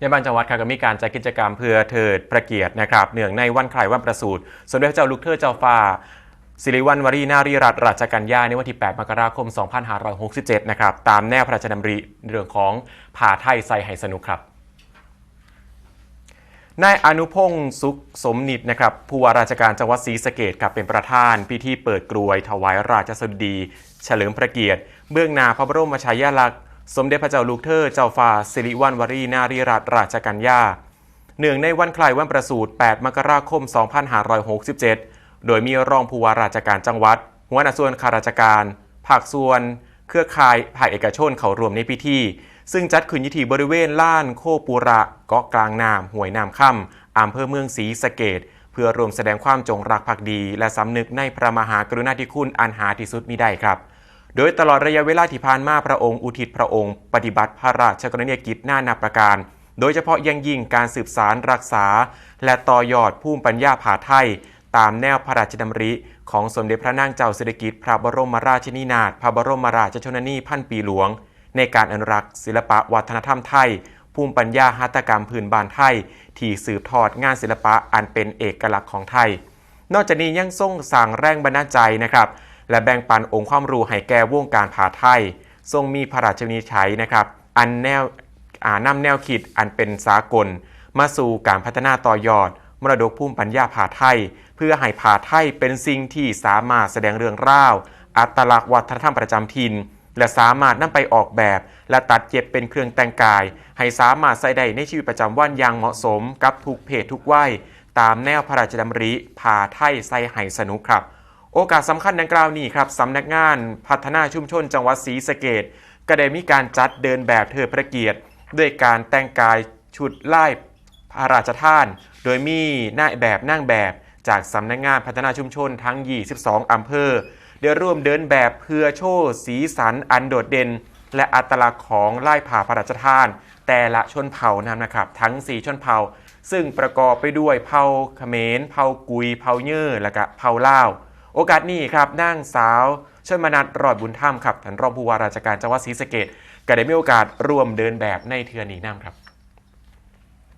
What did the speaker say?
ในบานจังหวัดค่ะก็มีการจัดกิจกรรมเพื่อเทิดพระเกียรตินะครับเนื่องในวันคล้ายวันประสูติสมเด็จพระเจ้าลูกเธอเจ้าฟ้าสิริวัณวรีนารีรัตนราชกัญญาในวันที่ 8 มกราคม 2567 นะครับ ตามแนวพระราชดำริเรื่องของผ่าไทยใส่ไหสนุกครับ นายอนุพงศ์สุขสมนิตนะครับผู้ว่าราชการจังหวัดศรีสะเกดครับเป็นประธาน พิธีเปิดกรวย ถวายราชสดี เฉลิมพระเกียรติ เบื้องหน้าพระบรมฉายาลักษณ์ สมเด็จพระเจ้าลูกเธอเจ้าฟ้าสิริวัณวรีนารีรัตนราชกัญญาเนื่องในวันคล้ายวันประสูติ 8 มกราคม 2567 โดยมีรองผู้ว่าราชการจังหวัด หัวหน้าส่วนข้าราชการ ภาคส่วน เครือข่ายภาคเอกชนเข้าร่วมในพิธี ซึ่งจัดขึ้นยู่ที่บริเวณล้านโคปูระเกาะกลางน้ำห้วยน้ำค่ำอำเภอเมืองศรีสะเกดเพื่อรวมแสดงความจงรักภักดี และสำนึกในพระมหากรุณาธิคุณอันหาที่สุดมิได้ครับ โดยตลอดระยะเวลาที่ผ่านมาพระองค์อุทิศพระองค์ ปฏิบัติพระราชกรณียกิจหน้านาประการ โดยเฉพาะยังยิ่งการสืบสารรักษา และต่อยอดภูมิปัญญาผาไทย ตามแนวพระราชดำริ ของสมเด็จพระนางเจ้าสิริกิติ์พระบรมราชินีนาถพระบรมราชชนนีพันปีหลวง ในการอนุรักษ์ ศิลปะวัฒนธรรมไทยภูมิปัญญาหัตถกรรมพื้นบ้านไทย ที่สืบทอดงานศิลปะอันเป็นเอกลักษณ์ของไทย นอกจากนี้ยังทรงสั่งแรงบันดาลใจนะครับ และแบ่งปันองค์ความรู้ให้แก่วงการผาไทย ทรงมีพระราชวินิจฉัยนะครับ อันแนวอ่นำแนวคิดอันเป็นสากล มาสู่การพัฒนาต่อยอด มรดกภูมิปัญญาผาไทย เพื่อให้ผาไทยเป็นสิ่งที่สามารถแสดงเรื่องราว อัตลักษณ์วัฒนธรรมประจำถิ่นและสามารถนำไปออกแบบ และตัดเย็บเป็นเครื่องแต่งกาย ให้สามารถใส่ได้ในชีวิตประจำวันอย่างเหมาะสมกับทุกเพศทุกวัยตามแนวพระราชดำริผาไทยใส่ไห้สนุกครับ โอกาสสำคัญดังกล่าวนี้ครับสำนักงานพัฒนาชุมชนจังหวัดศรีสะเกดก็ได้มีการจัดเดินแบบเทิดพระเกียรติด้วยการแต่งกายชุดไล่พระราชทาน โดยมีนายแบบนั่งแบบจากสำนักงานพัฒนาชุมชนทั้ง 22 อำเภอเดี๋ยวร่วมเดินแบบเพื่อโชว์สีสันอันโดดเด่น และอัตลักษณ์ของไล่ผ่าพระราชทาน แต่ละชนเผ่านั้นนะครับ ทั้ง 4 ชนเผ่า ซึ่งประกอบไปด้วยเผ่าเขมรเผ่ากุยเผ่าเย่อและก็เผ่าลาว โอกาสนี้ครับนางสาวชนมนัทรอดบุญธรรมครับท่านรองผู้ว่าราชการจังหวัดศรีสะเกดก็ได้มีโอกาสร่วมเดินแบบในเทือนีน้ำครับ